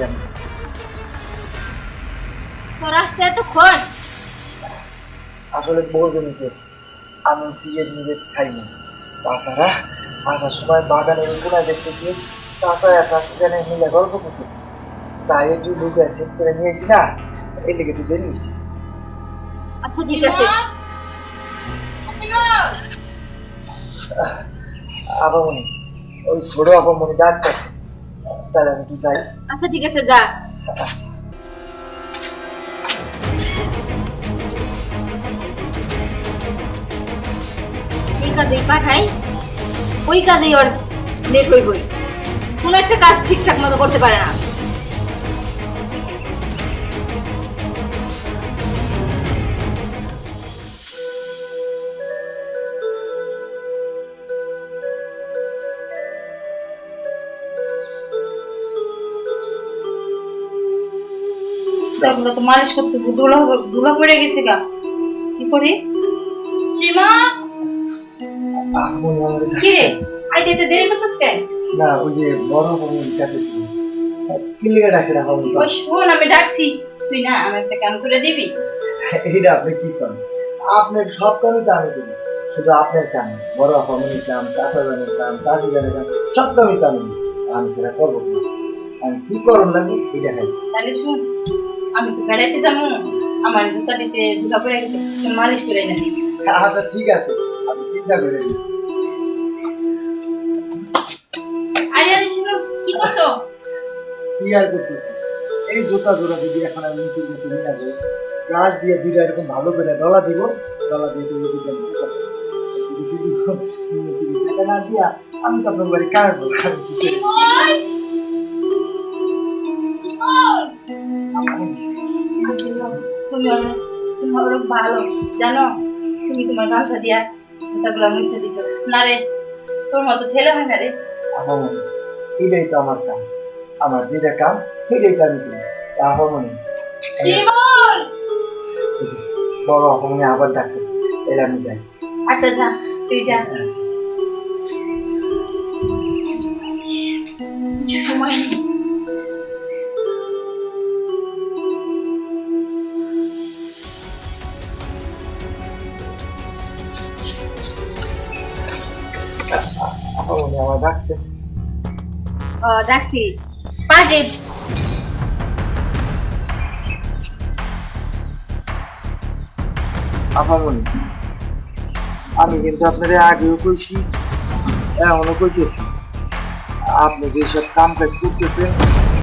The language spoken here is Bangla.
জানি। তোর আসতে এতক্ষণ আসলে আমি সিগারেট মিগারেট খাই না। তাছাড়া আসার সময় বাগানের দেখতেছি সেখানে মিলে গল্প করতেছি। তাই একটু ঢুকে সেট করে নিয়েছি না? লেগে একটু দেরি হয়েছে আচ্ছা ঠিক আছে। আপামনি ওই ছোট আপামনি ডাকতেছে তাহলে আমি একটু যাই। আচ্ছা ঠিক আছে, যা। কাজেই পাঠাই, ওই কাজেই ওর লেট হইবই। কোনো একটা কাজ ঠিকঠাক মতো করতে পারে না। তাগুলো তো মালিশ করতে হবে। ধুলা ধুলা পড়ে গেছে গা। কি করি সীমা? কি রে? আইতে এতে দেরি করছিস কেন? না ওই যে বড় আপামনি কাছে কি লেগে ডাকছে ওই শোন আমি ডাকছি। তুই না আমার একটা কাম করে দিবি? এইটা আপনি কি করেন? আপনার সব কামই তো আমি করি। শুধু আপনার কাম বড় আপামনির কাম চাষা জানের কাম চাষি জানের কাম সব কামই তো আমি আমি সেটা করব আমি কি করুন লাগবে এটা খাই তাহলে শুন আমি তো বেড়াইতে যাব আমার জুতা দিতে গেছে তুই মালিশ করে দিবি আচ্ছা ঠিক আছে আমি চিন্তা করে। আরে আরে শুনো কি করছ কি আর করতেছি এই জুতা জোড়া যদি এখন আমি মুখের মতো নিয়ে যাব গাছ দিয়ে দুইটা এরকম ভালো করে ডলা দিব ডলা দিয়ে তুমি দিতে আমি কি করব? শুধু শুধু শুধু টাকা না দিয়া আমি তো আপনার বাড়ি কাটবো তুমি অনেক- তুমি অনেক ভালো। জানো তুমি তোমার গামছা দিয়া জুতাগুলো মুছে দিছো। না রে তোর মতো ছেলে হয় না রে। আহমনি এটাই তো আমার কাম। আমার যেটা কাম সেটাই তো আমি করি। আহমনি শিমল! বড় আহমনি আবার ডাকতেছে। এলে আমি যাই। আচ্ছা যা তুই যা। আমার ডাকছে ও, ডাকছি আপামনি আমি কিন্তু আপনাদের আগেও কইছি এমনও কইতেছি। আপনি যেসব কাম কাজ করতেছেন